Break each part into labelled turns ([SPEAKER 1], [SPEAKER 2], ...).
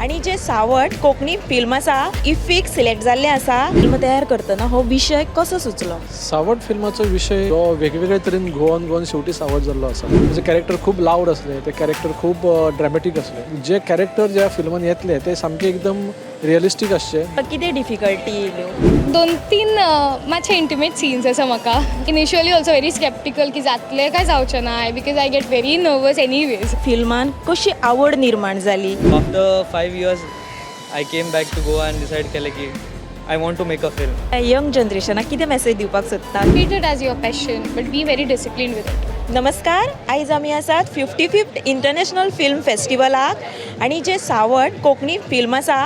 [SPEAKER 1] आणि जे सावट कोंकणी फिल्म आसा इफीक सिलेक्ट जाल्लें आसा फिल्म तयार करतना हो विशय कसो सुचलो?
[SPEAKER 2] सावट फिल्माचो विशय हो वेगवेगळ्या तरेन घोवन गोवन शेवटी सावट जाल्लो आसा तेजे कॅरेक्टर खूब लावड असले ते कॅरेक्टर खूब ड्रॅमॅटीक असले. जे कॅरेक्टर ज्या फिल्मान येतले ते सामके एकदम रिअलिस्टीक आसचे
[SPEAKER 1] कितें डिफिकल्टी येयल्यो
[SPEAKER 3] दोन तीन अ, मातशे इंटिमेट सीन्स आसा म्हाका इनिशियली ऑल्सो व्हेरी स्केप्टिकल की जातलें काय जावचें ना because I get very nervous any ways
[SPEAKER 1] फिल्मान कशी आवड निर्माण जाली
[SPEAKER 4] After five years, I came back to Goa and decided केलं की I want to make a film.
[SPEAKER 1] Young जनरेशनाक कितें मेसेज दिवपाक सोदता
[SPEAKER 3] treat it as your passion but be very discipline with it
[SPEAKER 1] नमस्कार आयज आमी आसात फिफ्टी फिफ्थ इंटरनॅशनल फिल्म फेस्टिवलाक आनी जे सावट कोंकणी फिल्म आसा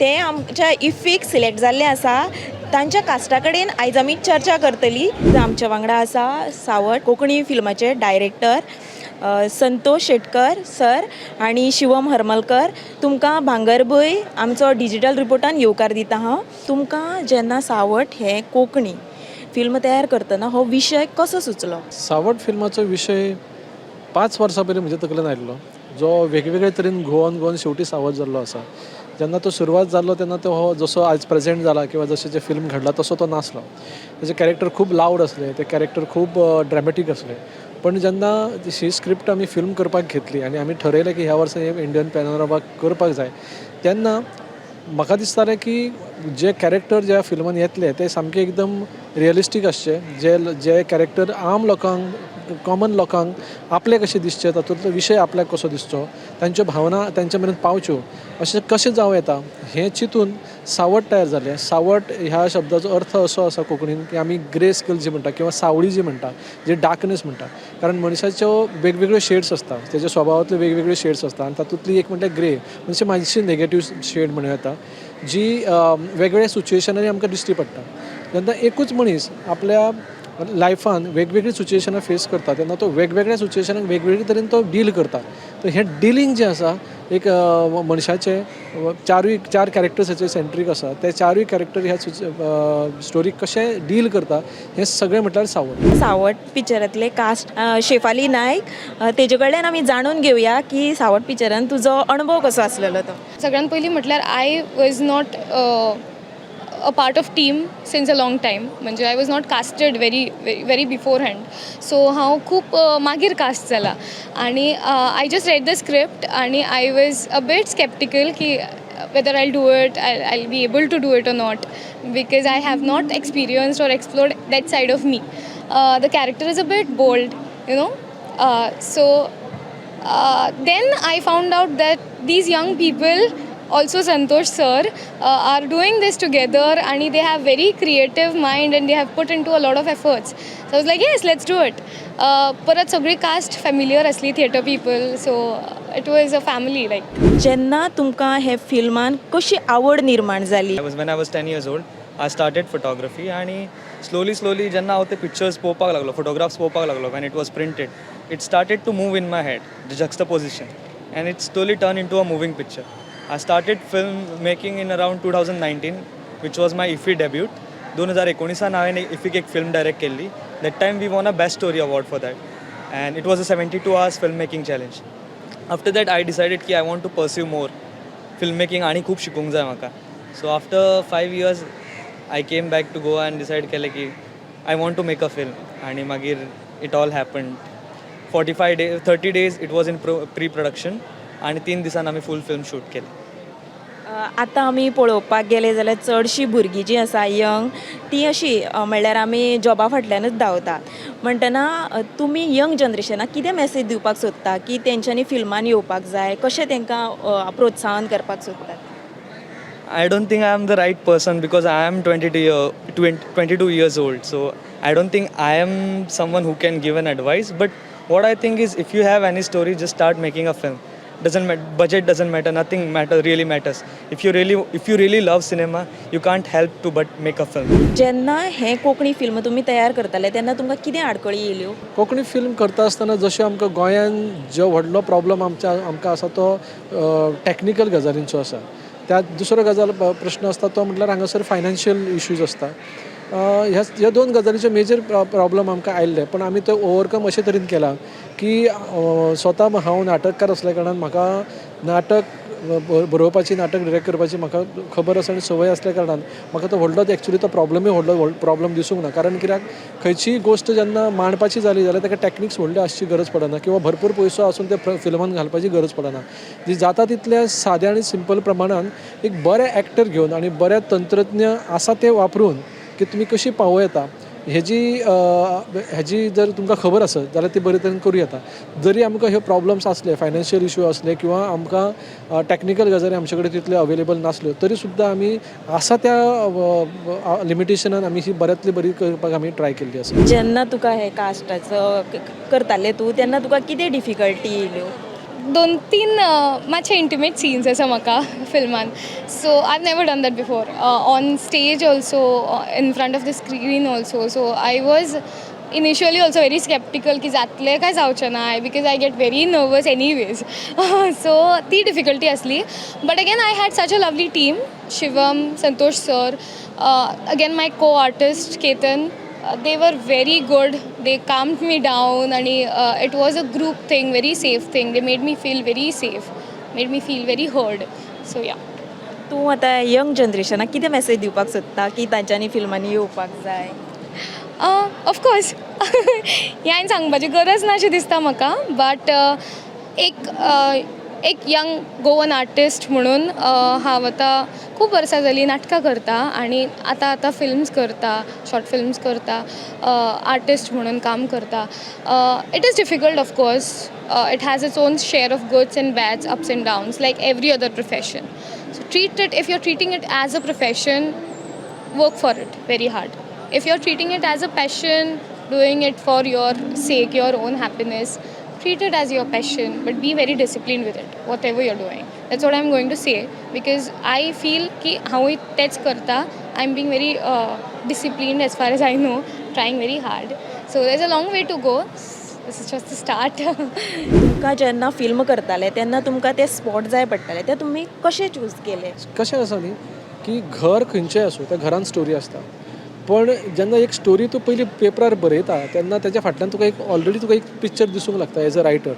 [SPEAKER 1] तें आमच्या इफीक सिलेक्ट जाल्लें आसा तांच्या कास्टा कडेन आयज आमी चर्चा करतली. आमच्या वांगडा आसा सावट कोंकणी फिल्माचे डायरेक्टर संतोष शेटकर सर आनी शिवम हरमलकर. तुमकां भांगरभूंय आमचो डिजिटल रिपोर्टान येवकार दिता हांव तुमकां जेन्ना सावट हें कोंकणी फिल्म तयार करतना हो विशय कसो सुचलो?
[SPEAKER 2] सावट फिल्माचो विशय पांच वर्सां पयलीं म्हज्या तकलेन आयिल्लो. जो वेगवेगळे तरेन घोवन घोवन शेवटी सावट जाल्लो आसा जेन्ना तो सुरवात जालो तेन्ना तो हो जसो आयज प्रेजेंट जाला किंवा जशें जे फिल्म घडला तसो तो नासलो तेजे कॅरेक्टर खूब लावड असले ते कॅरेक्टर खूब ड्रॅमॅटीक असले. पण जेन्ना ही स्क्रिप्ट आमी फिल्म करपाक घेतली आनी आमी ठरयलें की ह्या वर्सा हे इंडियन पॅनोरामाक करपाक जाय तेन्ना म्हाका दिसतालें की जे कॅरेक्टर ज्या फिल्मान येतले ते सामके एकदम रियलिस्टीक आसचे जे जे कॅरेक्टर आम लोकांक कॉमन लोकांक आपले कशे दिसचे तातूंतलो विशय आपल्याक कसो दिसचो तांच्यो भावना तांच्या मेरेन पावच्यो अशें कशें जावं येता हें चिंतून सावट तयार जालें सावट ह्या शब्दाचो अर्थ असो आसा कोंकणीन की आमी ग्रे स्किल जी म्हणटा किंवा सावळी जी म्हणटा जे डार्कनेस म्हणटा कारण मनशाच्यो वेगवेगळ्यो शेड्स आसता तेज्या स्वभावांतल्यो वेगवेगळ्यो शेड्स आसता आनी तातूंतली एक म्हणल्यार ग्रे म्हणजे मातशी नेगेटीव शेड म्हणूं येता जी वेगवेगळ्या सिच्युएशनांनी आमकां दिश्टी पडटा. जेन्ना एकूच मनीस आपल्या लायफान वेगवेगळी सिच्युएशनां फेस करता तेन्ना तो वेगवेगळ्या सिच्युएशनाक वेगवेगळे तरेन तो डील करता. तर हें डिलींग जें आसा एक मनशाचें चारूय चार कॅरेक्टर्साचे सेंट्रीक आसा ते चारूय कॅरेक्टर ह्या स्टोरीक कशें डील करता हें सगळें म्हटल्यार सावड
[SPEAKER 1] सावट पिक्चरांतले कास्ट शेफाली नायक तेजे कडल्यान आमी जाणून घेवया की सावट पिक्चरान तुजो अणभव कसो आसलेलो तो
[SPEAKER 3] सगळ्यात पयलीं म्हटल्यार I was not a part of team since a long time म्हणजे I was not casted very very very beforehand so हांव खूब मागीर कास्ट झाला. आणि I just read the script आणि I was a bit sceptical की whether I do it I I be able to do it a not because I have not experienced or explored that side of me the character is a bit bold you know so then I found out that these young people also Santosh sir, uh, are doing this together and they have very creative mind and they have put into a lot of efforts. So I was like, yes, let's do it. Uh, परत सगळी cast familiar असली theatre people so it was a family like
[SPEAKER 1] जेन्ना तुमकां हे फिल्मान कशी आवड निर्माण जाली
[SPEAKER 4] I was when I was 10 years old, I started photography आणि slowly slowly जेन्ना हांव ते पिक्चर्स पळोवपाक लागलो फोटोग्राफ्स पळोवपाक लागलो when it was printed it started to move in my head the juxtaposition and it slowly turned into a moving picture I started film making in around 2019 which was my IFI debut. दोन हजार एकोणिसान हांवें इफीक एक film direct केल्ली that time we won a best story award for that and it was a seventy two hours film making challenge after that I decided की I want to pursue more film making आणि खूब शिकूंक जाय म्हाका so after five years I came back to Goa आनी decide केलें की I want to make a film आनी मागीर it all happen forty five day thirty days it was in pro pre production आनी तीन दिसान आमी फूल फिल्म शूट केली.
[SPEAKER 1] आतां आमी पळोवपाक गेले जाल्यार चडशीं भुरगीं जीं आसा यंग तीं अशीं म्हणल्यार आमी जॉबा फाटल्यानूच धांवतात म्हणटना तुमी यंग जनरेशनाक कितें मॅसेज दिवपाक सोदता? की तेंच्यांनी फिल्मान येवपाक जाय? कशें तेंकां प्रोत्साहन करपाक सोदतात?
[SPEAKER 4] I don't think I am the right person because I am twenty two year twenty twenty two years old so I don't think I am someone who can give an advice but what I think is if you have any story just start making a film Doesn't matter, budget doesn't matter, nothing matter really matters. If you really if you really love cinema, you can't help to but make a film.
[SPEAKER 1] जेन्ना हें Konkani film तुमी तयार करताले तेन्ना तुमकां कितें आडखळी येयल्यो
[SPEAKER 2] Konkani film करता आसतना जशें आमकां गोंयान जो व्हडलो प्रॉब्लम आमच्या आमकां आसा तो टॅक्निकल गजालींचो आसा त्यात दुसरो गजाल प्रश्न आसता तो म्हटल्यार हांगासर फायनान्शियल इश्यूज आसता ह्या ह्या दोन गजालीचे मेजर प्रॉब्लम आमकां आयिल्ले. पण आमी तो ओवरकम अशे तरेन केला की स्वता हांव नाटककार असल्या कारणान म्हाका नाटक बरोवपाची नाटक डिरेक्ट करपाची म्हाका खबर आसा आनी संवय आसल्या कारणान म्हाका तो व्हडलो एक्चुली तो प्रॉब्लमूय व्हडलो प्रॉब्लम दिसूंक ना. कारण कित्याक? खंयचीय गोश्ट जेन्ना मांडपाची जाली जाल्यार ताका टॅक्निक्स व्हडले आसची गरज पडना किंवा भरपूर पयसो आसून ते फिल्मान घालपाची गरज पडना. जी जाता तितल्या साद्या आनी सिंपल प्रमाणान एक बरे एक्टर घेवन आनी बरे तंत्रज्ञ आसा ते वापरून की तुमी कशी पावो येता? हेजी हेजी जर तुमकां खबर आसत जाल्यार ती बरे तरेन करूं येता. जरी आमकां ह्यो प्रॉब्लम्स आसले फायनान्शियल इश्यू आसले किंवां आमकां टॅक्निकल गजाली आमचे कडेन तितल्यो अवेलेबल नासल्यो तरी सुद्दां आमी आसा त्या लिमिटेशनान आमी ही बऱ्यांतली बरी करपाक आमी ट्राय केल्ली आसा
[SPEAKER 1] जेन्ना तुका हे कास्टाचो करताले तूं तेन्ना तुका कितें डिफिकल्टी येयल्यो
[SPEAKER 3] दोन तीन मातशे इंटिमेट सीन्स आसा म्हाका फिल्मान so I never done that before on stage also in front of the screen also so I was initially also very sceptical की जातलें काय जावचें ना because I get very nervous any ways so ती difficulty असली. But again I had such a lovely team Shivam Santosh sir again my co artist Ketan they were very good they calm me down आणि it was a group thing very safe thing they made me feel very safe made me feel very heard so या
[SPEAKER 1] तू आता young generation किती message दिवपाक सोदता की तांच्यांनी फिल्मांनी येऊक जाय?
[SPEAKER 3] ऑफकोर्स हे हांवें सांगपाची गरज ना अशें दिसता म्हाका बट एक एक यंग गोवन आर्टिस्ट म्हणून हांव आतां खूब वर्सां जालीं नाटकां करता आनी आतां आतां फिल्म्स करता शॉर्ट फिल्म्स करता आर्टिस्ट म्हणून काम करता. It is difficult of course it has its own share of goods and bads ups and downs like every other profession so treat it if you are treating it as a profession work for it very hard if you are treating it as a passion doing it for your sake your own happiness treat it as your passion, but be very disciplined with it, whatever you're doing. That's what I'm going to say because I feel ki how तेच करता I'm being very uh, disciplined as far as I know, trying very hard. So there's a long way to go. This is just the start.
[SPEAKER 1] तुमकां जेन्ना film करताले तेन्ना तुमकां ते spot जाय पडटाले ते तुमी कशे चूज केले
[SPEAKER 2] कशें आसा न्ही की घर खंयचेंय आसूं त्या घरान स्टोरी आसता पण जेन्ना एक स्टोरी तूं पयली पेपरार बरयता तेन्ना तेच्या फाटल्यान तुका एक ऑलरेडी तुका एक पिक्चर दिसूंक लागता as a writer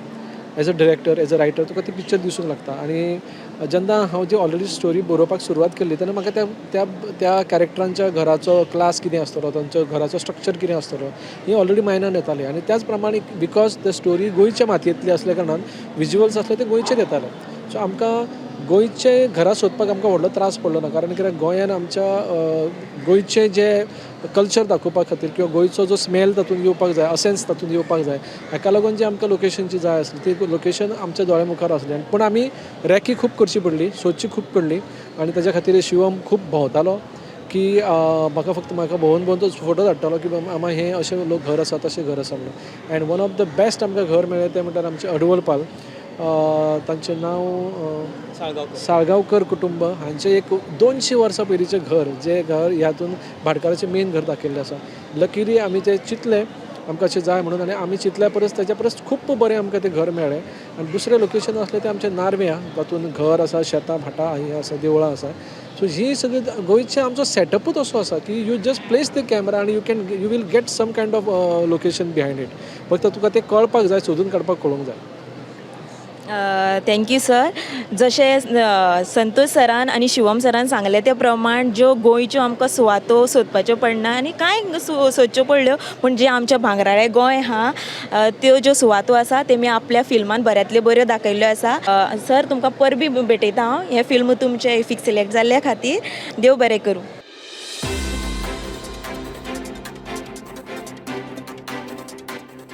[SPEAKER 2] as a director as a writer तुका ती पिक्चर दिसूंक लागता आनी जेन्ना हांव जी ऑलरेडी स्टोरी बरोवपाक सुरवात केल्ली तेन्ना म्हाका त्या त्या त्या कॅरेक्टरांच्या घराचो क्लास कितें आसतलो तांचो घराचो स्ट्रक्चर कितें आसतलो ही ऑलरेडी मायनान येताली. आनी त्याच प्रमाणे बिकॉज द स्टोरी गोंयच्या मातयेंतली असल्या कारणान विज्युअल्स आसले ते गोंयचेर येताले. सो आमकां गोंयचे घरा सोदपाक आमकां व्हडलो त्रास पडलो ना कारण कित्याक गोंयान आमच्या गोंयचें गोंयचे जे कल्चर दाखोवपा खातीर किंवा गोंयचो जो स्मेल तातूंत येवपाक जाय असेन्स तातूंत येवपाक जाय हाका लागून जी आमकां लोकेशनची जाय आसली ती लोकेशन आमच्या दोळ्या मुखार आसली आनी पूण आमी रॅकी खूब करची पडली सोदची खूब पडली आनी ताज्या खातीर शिवम खूब भोंवतालो की म्हाका फक्त म्हाका भोंवन भोंवन तो फोटो धाडटालो की बाबा आमा हें अशें लोक घर आसा तशें घर आसा म्हणून. And one of the best आमकां घर मेळ्ळें तें म्हणल्यार आमचें अडवलपाल. पाल तांचें नांव
[SPEAKER 4] साळगांवकर.
[SPEAKER 2] साळगांवकर कुटुंब हांचें एक दोनशीं वर्सां पयलींचें घर जें घर ह्यातून भाटकाराचें मेन घर दाखयल्लें आसा लकिली आमी तें चिंतलें आमकां अशें जाय म्हणून आनी आमी चिंतल्या परस तेच्या परस खूब बरें आमकां तें घर मेळ्ळें. आनी दुसरें लोकेशन आसलें तें आमचें नारव्यां तातूंत घर आसा शेतां भाटां हें आसा देवळां आसा. सो ही सगळी गोंयचे आमचो सेटअपूच असो आसा की you just place the camera आनी you can you will get some kind of location behind it फक्त तुका तें कळपाक जाय सोदून काडपाक कळूंक जाय.
[SPEAKER 1] थँक्यू सर जशें संतोष सरान आनी शिवम सरान सांगलें ते प्रमाण ज्यो गोंयच्यो आमकां सुवातो सोदपाच्यो पडना आनी कांय सोदच्यो पडल्यो पूण जे आमच्या भांगराळे गोंय आहा त्यो ज्यो सुवातो आसा तेमी आपल्या फिल्मान बऱ्यांतल्यो बऱ्यो दाखयल्ल्यो आसा. सर तुमकां परबी भेटयता हांव. हें फिल्म तुमचें फिक्स सिलेक्ट जाल्ल्या खातीर. देव बरें करूं.